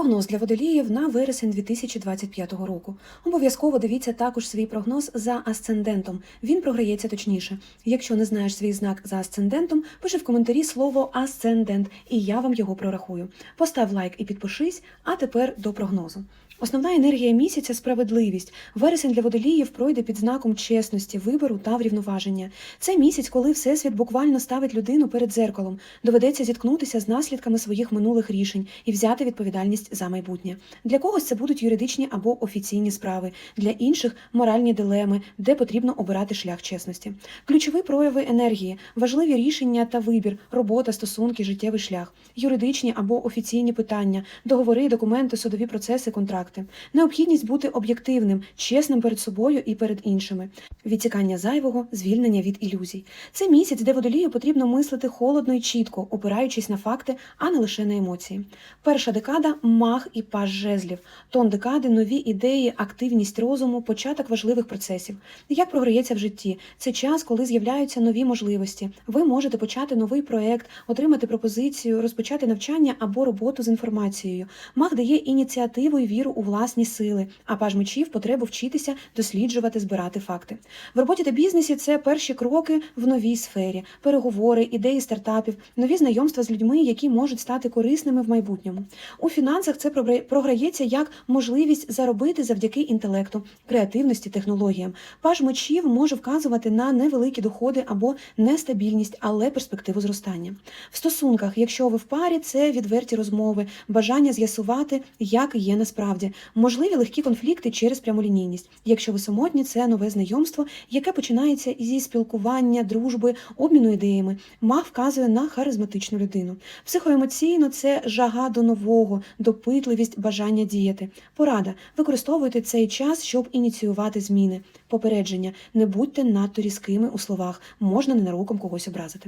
Прогноз для водоліїв на вересень 2025 року. Обов'язково дивіться також свій прогноз за асцендентом. Він програється точніше. Якщо не знаєш свій знак за асцендентом, пиши в коментарі слово асцендент, і я вам його прорахую. Постав лайк і підпишись. А тепер до прогнозу. Основна енергія місяця справедливість. Вересень для водоліїв пройде під знаком чесності, вибору та врівноваження. Це місяць, коли всесвіт буквально ставить людину перед дзеркалом. Доведеться зіткнутися з наслідками своїх минулих рішень і взяти відповідальність за майбутнє. Для когось це будуть юридичні або офіційні справи, для інших моральні дилеми, де потрібно обирати шлях чесності. Ключові прояви енергії, важливі рішення та вибір, робота, стосунки, життєвий шлях, юридичні або офіційні питання, договори, документи, судові процеси, контракти. Необхідність бути об'єктивним, чесним перед собою і перед іншими. Відтікання зайвого, звільнення від ілюзій. Це місяць, де водолію потрібно мислити холодно і чітко, опираючись на факти, а не лише на емоції. Перша декада мах і паж жезлів. Тон декади, нові ідеї, активність розуму, початок важливих процесів. Як програється в житті? Це час, коли з'являються нові можливості. Ви можете почати новий проект, отримати пропозицію, розпочати навчання або роботу з інформацією. Мах дає ініціативу і віру у власні сили, а паж мечів потребу вчитися, досліджувати, збирати факти. В роботі та бізнесі це перші кроки в новій сфері, переговори, ідеї стартапів, нові знайомства з людьми, які можуть стати корисними в майбутньому. У фінансах це програ- програється як можливість заробити завдяки інтелекту, креативності, технологіям. Паж мечів може вказувати на невеликі доходи або нестабільність, але перспективу зростання. В стосунках, якщо ви в парі, це відверті розмови, бажання з'ясувати, як є насправді, можливі легкі конфлікти через прямолінійність. Якщо ви самотні, це нове знайомство, яке починається зі спілкування, дружби, обміну ідеями. Маг вказує на харизматичну людину. Психоемоційно це жага до нового, допитливість, бажання діяти. Порада: використовуйте цей час, щоб ініціювати зміни. Попередження: не будьте надто різкими у словах, можна ненароком когось образити.